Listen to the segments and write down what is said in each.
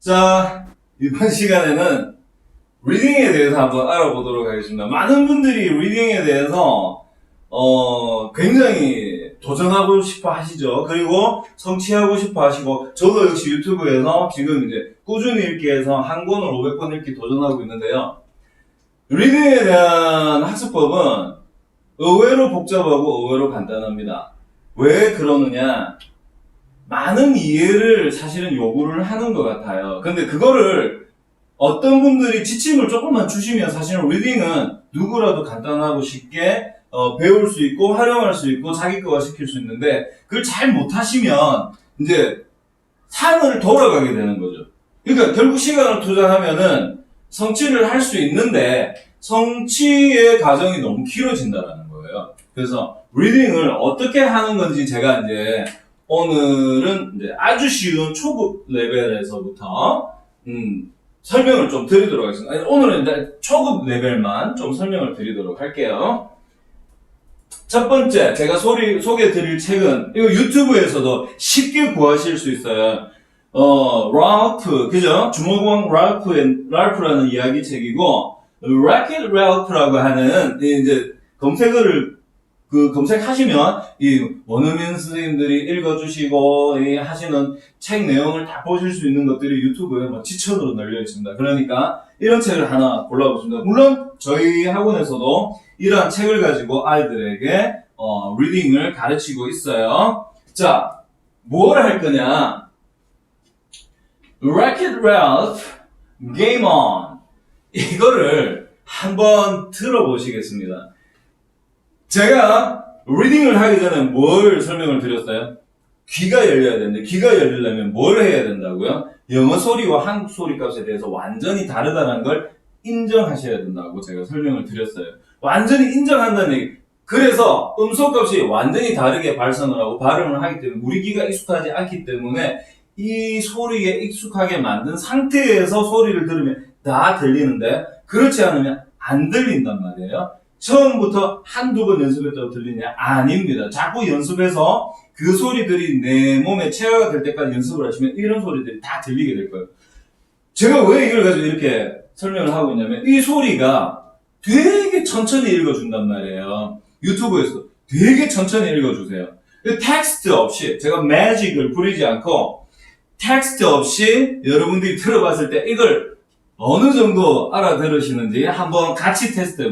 자, 이번 시간에는 리딩에 대해서 한번 알아보도록 하겠습니다. 많은 분들이 리딩에 대해서 어, 굉장히 도전하고 싶어 하시죠. 그리고 성취하고 싶어 하시고, 저도 역시 유튜브에서 지금 이제 꾸준히 읽기 해서 한 권을 500권 읽기 도전하고 있는데요. 리딩에 대한 학습법은 의외로 복잡하고 의외로 간단합니다. 왜 그러느냐? 많은 이해를 사실은 요구를 하는 것 같아요. 근데 그거를 어떤 분들이 지침을 조금만 주시면 사실은 리딩은 누구라도 간단하고 쉽게 어, 배울 수 있고 활용할 수 있고 자기 거화 시킬 수 있는데 그걸 잘 못하시면 이제 산을 돌아가게 되는 거죠. 그러니까 결국 시간을 투자하면은 성취를 할 수 있는데 성취의 과정이 너무 길어진다라는 거예요. 그래서 리딩을 어떻게 하는 건지 제가 이제 오늘은 이제 아주 쉬운 초급 레벨에서부터 음, 설명을 좀 드리도록 하겠습니다. 오늘은 이제 초급 레벨만 좀 설명을 드리도록 할게요. 첫 번째 제가 소리 소개해 드릴 책은 이거 유튜브에서도 쉽게 구하실 수 있어요. 어, 랄프, 그죠? 주먹왕 랄프, 랄프라는 이야기 책이고, 라켓 랄프라고 하는, 이 이제, 검색어를, 그, 검색하시면, 이, 원어민 선생님들이 읽어주시고, 이 하시는 책 내용을 다 보실 수 있는 것들이 유튜브에 뭐 지천으로 널려 있습니다. 그러니까, 이런 책을 하나 골라보십니다. 물론, 저희 학원에서도 이러한 책을 가지고 아이들에게, 어, 리딩을 가르치고 있어요. 자, 뭘 할 거냐? Wreck-It Ralph Game On 이거를 한번 들어보시겠습니다. 제가 리딩을 하기 전에 뭘 설명을 드렸어요? 귀가 열려야 되는데 귀가 열리려면 뭘 해야 된다고요? 영어 소리와 한국 소리 값에 대해서 완전히 다르다는 걸 인정하셔야 된다고 제가 설명을 드렸어요. 완전히 인정한다는 얘기. 그래서 음소 값이 완전히 다르게 발선을 하고 발음을 하기 때문에 우리 귀가 익숙하지 않기 때문에 이 소리에 익숙하게 만든 상태에서 소리를 들으면 다 들리는데 그렇지 않으면 안 들린단 말이에요. 처음부터 한두 번 연습했다고 들리냐? 아닙니다. 자꾸 연습해서 그 소리들이 내 몸에 체화가 될 때까지 연습을 하시면 이런 소리들이 다 들리게 될 거예요. 제가 왜 이걸 가지고 이렇게 설명을 하고 있냐면 이 소리가 되게 천천히 읽어준단 말이에요. 유튜브에서 되게 천천히 읽어주세요. 그 텍스트 없이 제가 매직을 부리지 않고 텍스트 없이 여러분들이 들어봤을 때 이걸 어느 정도 알아들으시는지 한번 같이 테스트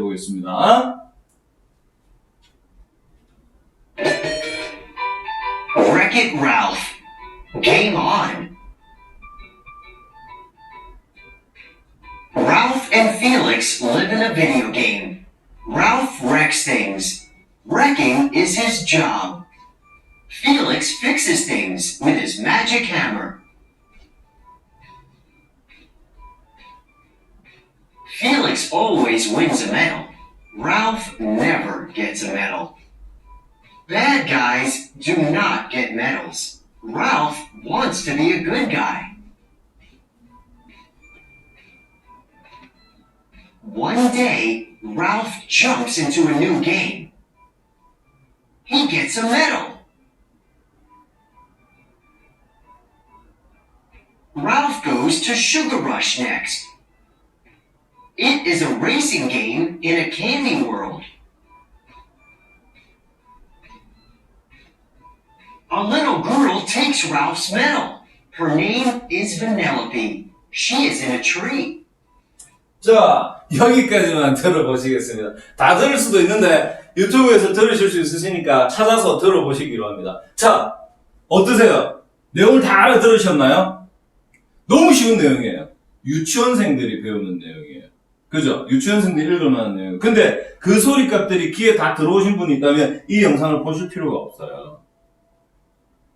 magic hammer. Felix always wins a medal. Ralph never gets a medal. Bad guys do not get medals. Ralph wants to be a good guy. One day, Ralph jumps into a new game. He gets a medal. Ralph goes to Sugar Rush next. It is a racing game in a candy world. A little girl takes Ralph's medal. Her name is Vanellope. She is in a tree. 자, 여기까지만 들어보시겠습니다. 다 들을 수도 있는데 유튜브에서 들으실 수 있으시니까 찾아서 들어보시기로 합니다. 자, 어떠세요? 내용을 다 알아들으셨나요? 너무 쉬운 내용이에요. 유치원생들이 배우는 내용이에요. 그죠? 유치원생들이 읽을 만한 내용. 근데 그 소리값들이 귀에 다 들어오신 분이 있다면 이 영상을 보실 필요가 없어요.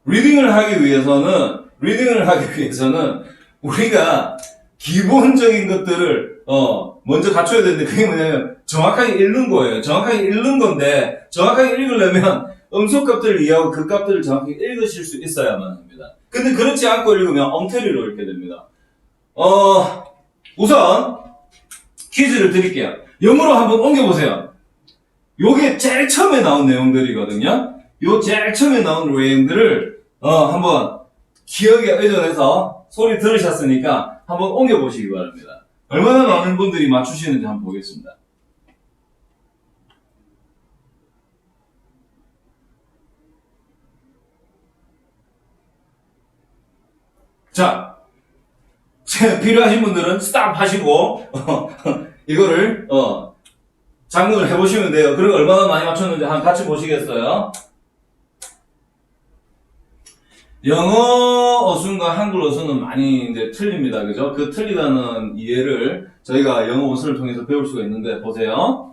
리딩을 하기 위해서는, 리딩을 하기 위해서는 우리가 기본적인 것들을 어 먼저 갖춰야 되는데 그게 뭐냐면 정확하게 읽는 거예요. 정확하게 읽는 건데 정확하게 읽으려면 음소 값들을 이해하고 그 값들을 정확하게 읽으실 수 있어야만 합니다. 근데 그렇지 않고 읽으면 엉터리로 읽게 됩니다. 어 우선 퀴즈를 드릴게요. 영어로 한번 옮겨보세요. 요게 제일 처음에 나온 내용들이거든요. 요 제일 처음에 나온 내용들을 어 한번 기억에 의존해서 소리 들으셨으니까 한번 옮겨보시기 바랍니다. 얼마나 많은 분들이 맞추시는지 한번 보겠습니다. 자, 제- 필요하신 분들은 스탑 하시고, 이거를, 어, 작문을 해보시면 돼요. 그리고 얼마나 많이 맞췄는지 한번 같이 보시겠어요? 영어 어순과 한글 어순은 많이 이제 틀립니다. 그죠? 그 틀리다는 이해를 저희가 영어 어순을 통해서 배울 수가 있는데, 보세요.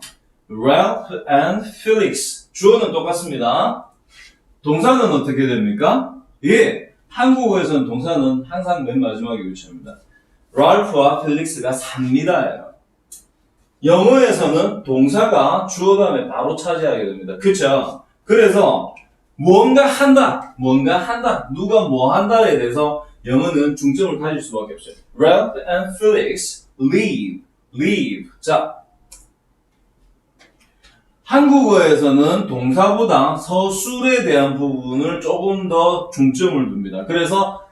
Ralph and Felix. 주어는 똑같습니다. 동사는 어떻게 됩니까? 예. 한국어에서는 동사는 항상 맨 마지막에 위치합니다. 랄프와 펠릭스가 삽니다예요. 영어에서는 동사가 주어 다음에 바로 차지하게 됩니다. 그쵸? 그래서 뭔가 한다, 뭔가 한다, 누가 뭐 한다에 대해서 영어는 중점을 가질 수밖에 없어요. Ralph and Felix leave, leave. 자, 한국어에서는 동사보다 서술에 대한 부분을 조금 더 중점을 둡니다. 그래서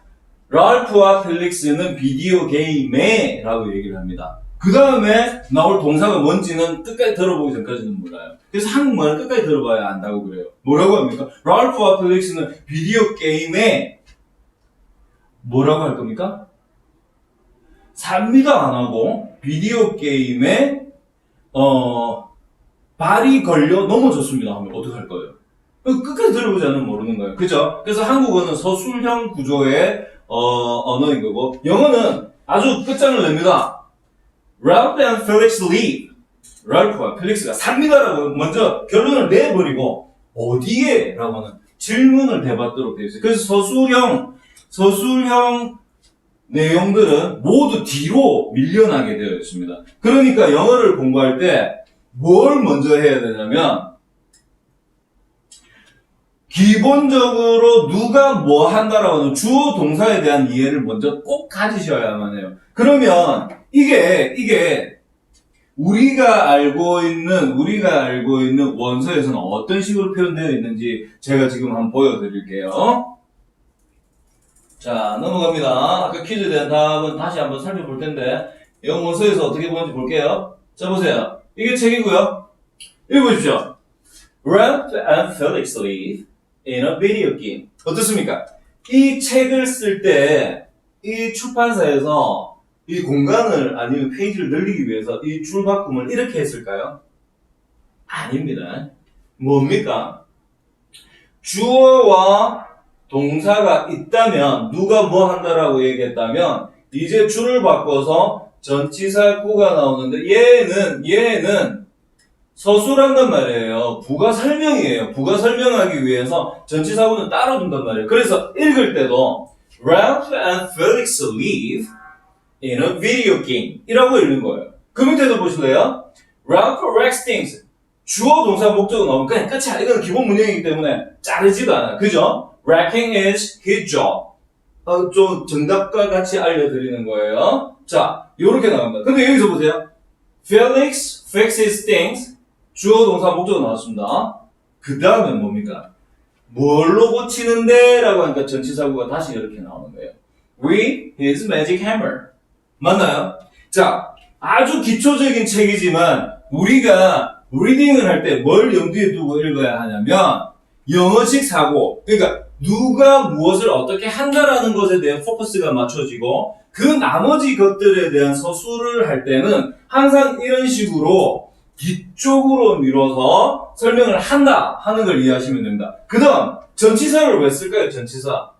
랄프와 펠릭스는 비디오 게임에 라고 얘기를 합니다. 그 다음에 나올 동사가 뭔지는 끝까지 들어보기 전까지는 몰라요. 그래서 한국말을 끝까지 들어봐야 안다고 그래요. 뭐라고 합니까? 랄프와 펠릭스는 비디오 게임에 뭐라고 할 겁니까? 삽니다 안 하고 비디오 게임에 어 발이 걸려 넘어졌습니다 하면 어떡할 거예요? 끝까지 들어보지 않으면 모르는 거예요. 그죠? 그래서 한국어는 서술형 구조의 어, 언어인 거고 영어는 아주 끝장을 냅니다. Ralph and Felix leave. 랄프와 펠릭스가 삽니다라고 먼저 결론을 내버리고 어디에? 라고 하는 질문을 대받도록 되어 있어요. 그래서 서술형, 서술형 내용들은 모두 뒤로 밀려나게 되어 있습니다. 그러니까 영어를 공부할 때 뭘 먼저 해야 되냐면 기본적으로 누가 뭐 한다라고 하는 주어 동사에 대한 이해를 먼저 꼭 가지셔야만 해요. 그러면 이게 이게 우리가 알고 있는 우리가 알고 있는 원서에서는 어떤 식으로 표현되어 있는지 제가 지금 한번 보여드릴게요. 자 넘어갑니다. 아까 퀴즈에 대한 답은 다시 한번 살펴볼 텐데 영어 원서에서 어떻게 보는지 볼게요. 자 보세요. 이게 책이고요. 읽어보십시오. Ralph and Felix live in a video game. 어떻습니까? 이 책을 쓸 때 이 출판사에서 이 공간을 아니면 페이지를 늘리기 위해서 이 줄바꿈을 이렇게 했을까요? 아닙니다. 뭡니까? 주어와 동사가 있다면 누가 뭐 한다라고 얘기했다면 이제 줄을 바꿔서 전치사 구가 나오는데 얘는 얘는 서술한단 말이에요. 부가 설명이에요. 부가 설명하기 위해서 전치사구는 따로 둔단 말이에요. 그래서 읽을 때도 Ralph and Felix live in a video game 이라고 읽는 거예요. 그 밑에도 보실래요? Ralph wrecks things 주어 동사 목적어 나오면 그냥 끝이야. 이건 기본 문형이기 때문에 자르지도 않아. 그죠? Wrecking is his job. 어, 좀 정답과 같이 알려드리는 거예요. 자, 요렇게 나옵니다. 근데 여기서 보세요. Felix fixes things. 주어 동사 목적어 나왔습니다. 그 다음에 뭡니까? 뭘로 고치는데? 라고 하니까 전치사구가 다시 이렇게 나오는 거예요. With his magic hammer. 맞나요? 자, 아주 기초적인 책이지만 우리가 리딩을 할 때 뭘 염두에 두고 읽어야 하냐면 영어식 사고, 그러니까 누가 무엇을 어떻게 한다라는 것에 대한 포커스가 맞춰지고 그 나머지 것들에 대한 서술을 할 때는 항상 이런 식으로 뒤쪽으로 밀어서 설명을 한다 하는 걸 이해하시면 됩니다. 그 다음 전치사를 왜 쓸까요? 전치사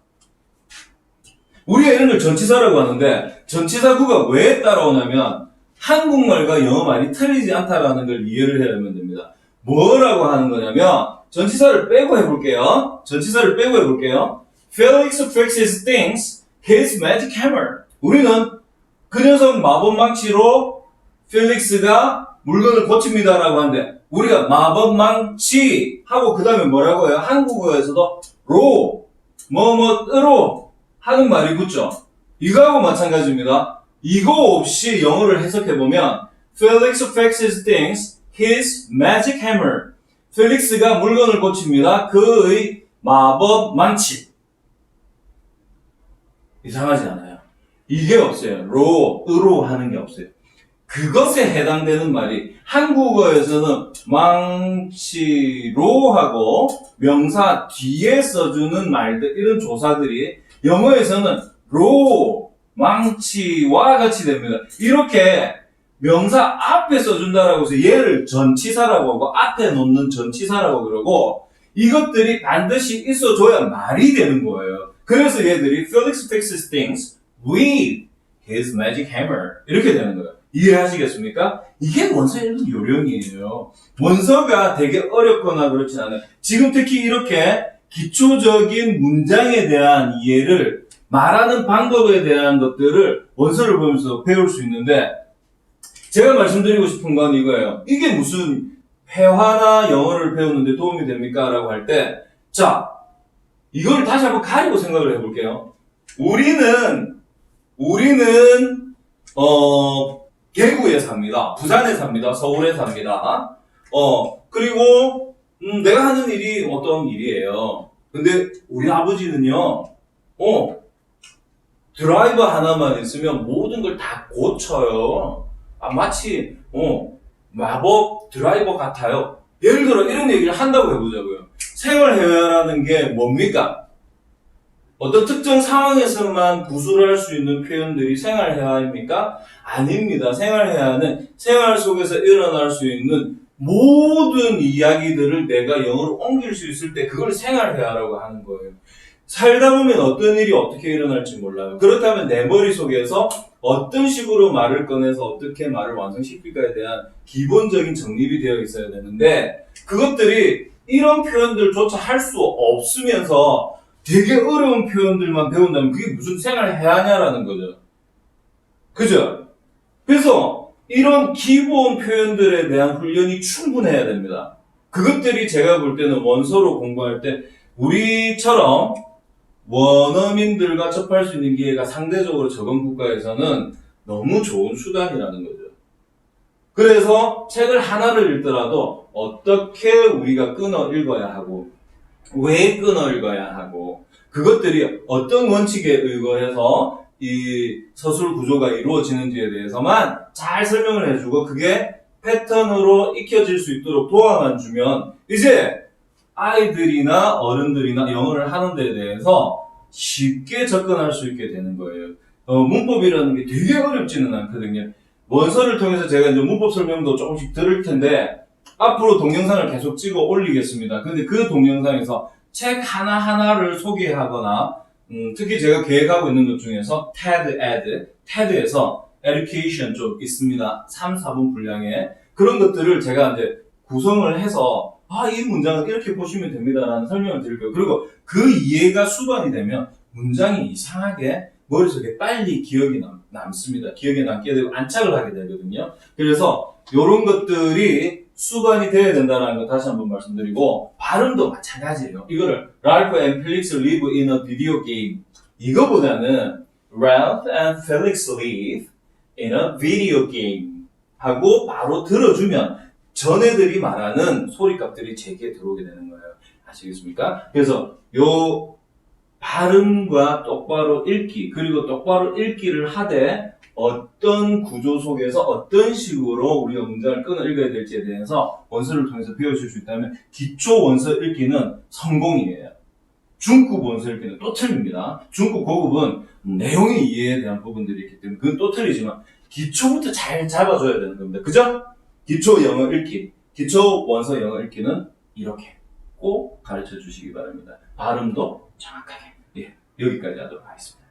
우리가 이런 걸 전치사라고 하는데 전치사구가 왜 따라오냐면 한국말과 영어말이 틀리지 않다라는 걸 이해를 해야 됩니다. 뭐라고 하는 거냐면 전치사를 빼고 해볼게요. 전치사를 빼고 해볼게요. Felix fixes things his magic hammer. 우리는 그 녀석 마법 망치로 펠릭스가 물건을 고칩니다라고 하는데 우리가 마법 망치 하고 그 다음에 뭐라고 해요? 한국어에서도 로 뭐뭐으로 하는 말이 붙죠. 이거하고 마찬가지입니다. 이거 없이 영어를 해석해 보면 Felix fixes things his magic hammer. 펠릭스가 물건을 고칩니다. 그의 마법 망치. 이상하지 않아요. 이게 없어요. 로, 으로 하는 게 없어요. 그것에 해당되는 말이 한국어에서는 망치로 하고 명사 뒤에 써주는 말들 이런 조사들이 영어에서는 로, 망치와 같이 됩니다. 이렇게 명사 앞에 써준다라고 해서 얘를 전치사라고 하고 앞에 놓는 전치사라고 그러고 이것들이 반드시 있어줘야 말이 되는 거예요. 그래서 얘들이 Felix fixes things with his magic hammer 이렇게 되는 거예요. 이해하시겠습니까? 이게 원서 읽는 요령이에요. 원서가 되게 어렵거나 그렇진 않아요. 지금 특히 이렇게 기초적인 문장에 대한 이해를 말하는 방법에 대한 것들을 원서를 보면서 배울 수 있는데 제가 말씀드리고 싶은 건 이거예요. 이게 무슨 회화나 영어를 배우는데 도움이 됩니까? 라고 할 때, 자, 이걸 다시 한번 가리고 생각을 해볼게요. 우리는, 우리는, 어, 대구에 삽니다. 부산에 삽니다. 서울에 삽니다. 어, 그리고, 음, 내가 하는 일이 어떤 일이에요. 근데 우리 아버지는요, 어, 드라이버 하나만 있으면 모든 걸 다 고쳐요. 아, 마치, 어, 마법 드라이버 같아요. 예를 들어 이런 얘기를 한다고 해보자고요. 생활회화라는 게 뭡니까? 어떤 특정 상황에서만 구술을 할 수 있는 표현들이 생활회화입니까? 아닙니다. 생활회화는 생활 속에서 일어날 수 있는 모든 이야기들을 내가 영어로 옮길 수 있을 때 그걸 생활회화라고 하는 거예요. 살다 보면 어떤 일이 어떻게 일어날지 몰라요. 그렇다면 내 머릿속에서 어떤 식으로 말을 꺼내서 어떻게 말을 완성시킬까에 대한 기본적인 정립이 되어 있어야 되는데 그것들이 이런 표현들조차 할 수 없으면서 되게 어려운 표현들만 배운다면 그게 무슨 생활을 해야 하냐라는 거죠. 그죠? 그래서 이런 기본 표현들에 대한 훈련이 충분해야 됩니다. 그것들이 제가 볼 때는 원서로 공부할 때 우리처럼 원어민들과 접할 수 있는 기회가 상대적으로 적은 국가에서는 너무 좋은 수단이라는 거죠. 그래서 책을 하나를 읽더라도 어떻게 우리가 끊어 읽어야 하고, 왜 끊어 읽어야 하고, 그것들이 어떤 원칙에 의거해서 이 서술 구조가 이루어지는지에 대해서만 잘 설명을 해주고, 그게 패턴으로 익혀질 수 있도록 도와만 주면, 이제 아이들이나 어른들이나 영어를 하는 데 대해서 쉽게 접근할 수 있게 되는 거예요. 어, 문법이라는 게 되게 어렵지는 않거든요. 원서를 통해서 제가 이제 문법 설명도 조금씩 들을 텐데, 앞으로 동영상을 계속 찍어 올리겠습니다. 근데 그 동영상에서 책 하나하나를 소개하거나, 음, 특히 제가 계획하고 있는 것 중에서 TED Ed, TED에서 Education 쪽 있습니다. 3, 4분 분량의 그런 것들을 제가 이제 구성을 해서 아, 이 문장은 이렇게 보시면 됩니다라는 설명을 드릴 거예요. 그리고 그 이해가 수반이 되면 문장이 이상하게 머릿속에 빨리 기억이 남, 남습니다. 기억에 남게 되고 안착을 하게 되거든요. 그래서 이런 것들이 수반이 되어야 된다는 거 다시 한번 말씀드리고 발음도 마찬가지예요. 이거를 Ralph and Felix live in a video game 이거보다는 Ralph and Felix live in a video game 하고 바로 들어주면 전애들이 말하는 소리값들이 제게 들어오게 되는 거예요. 아시겠습니까? 그래서 요 발음과 똑바로 읽기 그리고 똑바로 읽기를 하되 어떤 구조 속에서 어떤 식으로 우리가 문장을 끊어 읽어야 될지에 대해서 원서를 통해서 배우실 수 있다면 기초 원서 읽기는 성공이에요. 중급 원서 읽기는 또 틀립니다. 중급 고급은 내용의 이해에 대한 부분들이 있기 때문에 그건 또 틀리지만 기초부터 잘 잡아줘야 되는 겁니다. 그죠? 기초 영어 읽기, 기초 원서 영어 읽기는 이렇게 꼭 가르쳐 주시기 바랍니다. 발음도 정확하게. 예, 여기까지 하도록 하겠습니다.